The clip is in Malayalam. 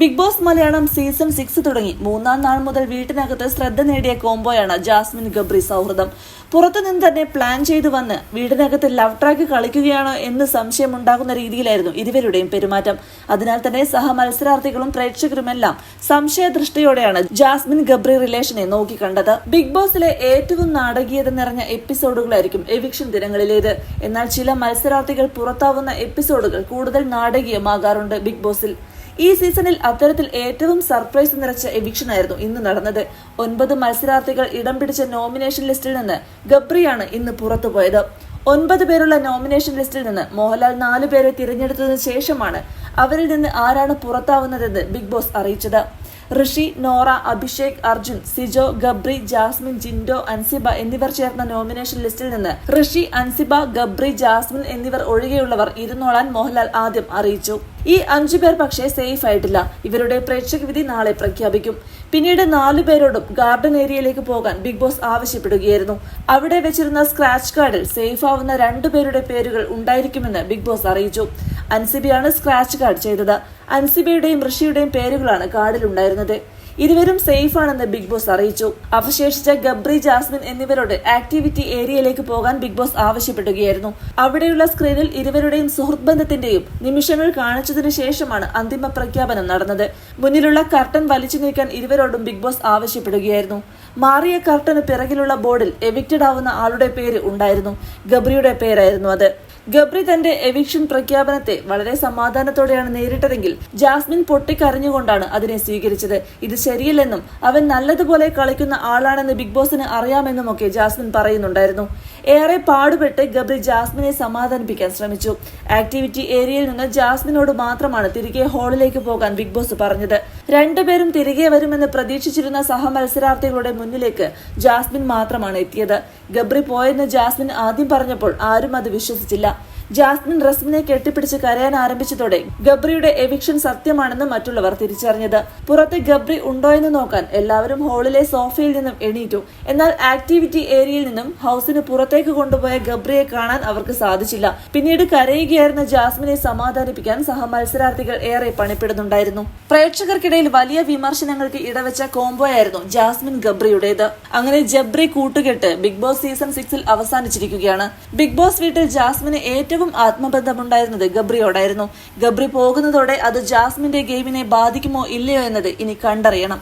Big Boss Malayalam season six തുടങ്ങി. മൂന്നാം നാൾ മുതൽ വീട്ടിനകത്ത് ശ്രദ്ധ നേടിയ കോംബോയാണ് ജാസ്മിൻ ഗബ്രി സൗഹൃദം. പുറത്തുനിന്ന് തന്നെ പ്ലാൻ ചെയ്തു വന്ന് വീടിനകത്ത് ലവ് ട്രാക്ക് കളിക്കുകയാണോ എന്ന് സംശയം ഉണ്ടാകുന്ന രീതിയിലായിരുന്നു ഇരുവരുടെയും പെരുമാറ്റം. അതിനാൽ തന്നെ സഹ മത്സരാർത്ഥികളും പ്രേക്ഷകരുമെല്ലാം സംശയദൃഷ്ടിയോടെയാണ് ജാസ്മിൻ ഗബ്രി റിലേഷനെ നോക്കിക്കണ്ടത്. ബിഗ് ബോസിലെ ഏറ്റവും നാടകീയത നിറഞ്ഞ എപ്പിസോഡുകളായിരിക്കും എവിക്ഷൻ ദിനങ്ങളിലേത്. എന്നാൽ ചില മത്സരാർത്ഥികൾ പുറത്താവുന്ന എപ്പിസോഡുകൾ കൂടുതൽ നാടകീയമാകാറുണ്ട് ബിഗ് ബോസിൽ. ഈ സീസണിൽ അത്തരത്തിൽ ഏറ്റവും സർപ്രൈസ് നിറച്ച എവിക്ഷൻ ആയിരുന്നു ഇന്ന് നടന്നത്. ഒൻപത് മത്സരാർത്ഥികൾ ഇടം പിടിച്ച നോമിനേഷൻ ലിസ്റ്റിൽ നിന്ന് ഗബ്രിയാണ് ഇന്ന് പുറത്തുപോയത്. ഒൻപത് പേരുള്ള നോമിനേഷൻ ലിസ്റ്റിൽ നിന്ന് മോഹൻലാൽ നാലു പേരെ തിരഞ്ഞെടുത്തതിനു ശേഷമാണ് അവരിൽ നിന്ന് ആരാണ് പുറത്താവുന്നതെന്ന് ബിഗ് ബോസ് അറിയിച്ചത്. ഋഷി നോറ അഭിഷേക് അർജുൻ സിജോ ഗബ്രി ജാസ്മിൻ ജിൻഡോ അൻസിബ എന്നിവർ ചേർന്ന നോമിനേഷൻ ലിസ്റ്റിൽ നിന്ന് ഋഷി അൻസിബ ഗബ്രി ജാസ്മിൻ എന്നിവർ ഒഴികെയുള്ളവർ ഇരുന്നോളാൻ മോഹൻലാൽ ആദ്യം അറിയിച്ചു. ഈ അഞ്ചു പേർ പക്ഷേ സേഫ് ആയിട്ടില്ല. ഇവരുടെ പ്രേക്ഷക വിധി നാളെ പ്രഖ്യാപിക്കും. പിന്നീട് നാലു പേരോടും ഗാർഡൻ ഏരിയയിലേക്ക് പോകാൻ ബിഗ് ബോസ് ആവശ്യപ്പെടുകയായിരുന്നു. അവിടെ വെച്ചിരുന്ന സ്ക്രാച്ച് കാർഡിൽ സേഫ് ആവുന്ന രണ്ടു പേരുടെ പേരുകൾ ഉണ്ടായിരിക്കുമെന്ന് ബിഗ് ബോസ് അറിയിച്ചു. അൻസിബയാണ് സ്ക്രാച്ച് കാർഡ് ചെയ്തത്. അൻസിബയുടെയും ഋഷിയുടെയും പേരുകളാണ് കാർഡിലുണ്ടായിരുന്നത്. ഇരുവരും സേഫ് ആണെന്ന് ബിഗ് ബോസ് അറിയിച്ചു. അവശേഷിച്ച ഗബ്രി ജാസ്മിൻ എന്നിവരോട് ആക്ടിവിറ്റി ഏരിയയിലേക്ക് പോകാൻ ബിഗ് ബോസ് ആവശ്യപ്പെടുകയായിരുന്നു. അവിടെയുള്ള സ്ക്രീനിൽ ഇരുവരുടെയും സുഹൃത്ത് ബന്ധത്തിന്റെയും നിമിഷങ്ങൾ കാണിച്ചതിനു ശേഷമാണ് അന്തിമ പ്രഖ്യാപനം നടന്നത്. മുന്നിലുള്ള കർട്ടൻ വലിച്ചു നീക്കാൻ ഇരുവരോടും ബിഗ് ബോസ് ആവശ്യപ്പെടുകയായിരുന്നു. മാറിയ കർട്ടന് പിറകിലുള്ള ബോർഡിൽ എവിക്റ്റഡ് ആവുന്ന ആളുടെ പേര് ഉണ്ടായിരുന്നു. ഗബ്രിയുടെ പേരായിരുന്നു അത്. ഗബ്രി തന്റെ എവിക്ഷൻ പ്രഖ്യാപനത്തെ വളരെ സമാധാനത്തോടെയാണ് നേരിട്ടതെങ്കിൽ ജാസ്മിൻ പൊട്ടിക്കരഞ്ഞുകൊണ്ടാണ് അതിനെ സ്വീകരിച്ചത്. ഇത് ശരിയല്ലെന്നും അവൻ നല്ലതുപോലെ കളിക്കുന്ന ആളാണെന്ന് ബിഗ് ബോസിന് അറിയാമെന്നുമൊക്കെ ജാസ്മിൻ പറയുന്നുണ്ടായിരുന്നു. ഏറെ പാടുപെട്ട് ഗബ്രി ജാസ്മിനെ സമാധാനിപ്പിക്കാൻ ശ്രമിച്ചു. ആക്ടിവിറ്റി ഏരിയയിൽ നിന്ന് ജാസ്മിനോട് മാത്രമാണ് തിരികെ ഹാളിലേക്ക് പോകാൻ ബിഗ് ബോസ് പറഞ്ഞത്. രണ്ടുപേരും തിരികെ വരുമെന്ന് പ്രതീക്ഷിച്ചിരുന്ന സഹമത്സരാർത്ഥികളുടെ മുന്നിലേക്ക് ജാസ്മിൻ മാത്രമാണ് എത്തിയത്. ഗബ്രി പോയെന്ന് ജാസ്മിൻ ആദ്യം പറഞ്ഞപ്പോൾ ആരും അത് വിശ്വസിച്ചില്ല. ജാസ്മിൻ റസ്മിനെ കെട്ടിപ്പിടിച്ച് കരയാൻ ആരംഭിച്ചതോടെ ഗബ്രിയുടെ എവിക്ഷൻ സത്യമാണെന്ന് മറ്റുള്ളവർ തിരിച്ചറിഞ്ഞത്. പുറത്ത് ഗബ്രി ഉണ്ടോ എന്ന് നോക്കാൻ എല്ലാവരും ഹാളിലെ സോഫയിൽ നിന്നും എണീറ്റു. എന്നാൽ ആക്ടിവിറ്റി ഏരിയയിൽ നിന്നും ഹൗസിന് പുറത്തേക്ക് കൊണ്ടുപോയ ഗബ്രിയെ കാണാൻ അവർക്ക് സാധിച്ചില്ല. പിന്നീട് കരയുകയായിരുന്ന ജാസ്മിനെ സമാധാനിപ്പിക്കാൻ സഹമത്സരാർത്ഥികൾ ഏറെ പണിപ്പെടുന്നുണ്ടായിരുന്നു. പ്രേക്ഷകർക്കിടയിൽ വലിയ വിമർശനങ്ങൾക്ക് ഇടവെച്ച കോംബോയായിരുന്നു ജാസ്മിൻ ഗബ്രിയുടേത്. അങ്ങനെ ജബ്രി കൂട്ടുകെട്ട് ബിഗ് ബോസ് സീസൺ സിക്സിൽ അവസാനിച്ചിരിക്കുകയാണ്. ബിഗ് ബോസ് വീട്ടിൽ ജാസ്മിന് ഏറ്റവും ആത്മബന്ധമുണ്ടായിരുന്നത് ഗബ്രിയോടായിരുന്നു. ഗബ്രി പോകുന്നതോടെ അത് ജാസ്മിന്റെ ഗെയിമിനെ ബാധിക്കുമോ ഇല്ലയോ എന്നത് ഇനി കണ്ടറിയണം.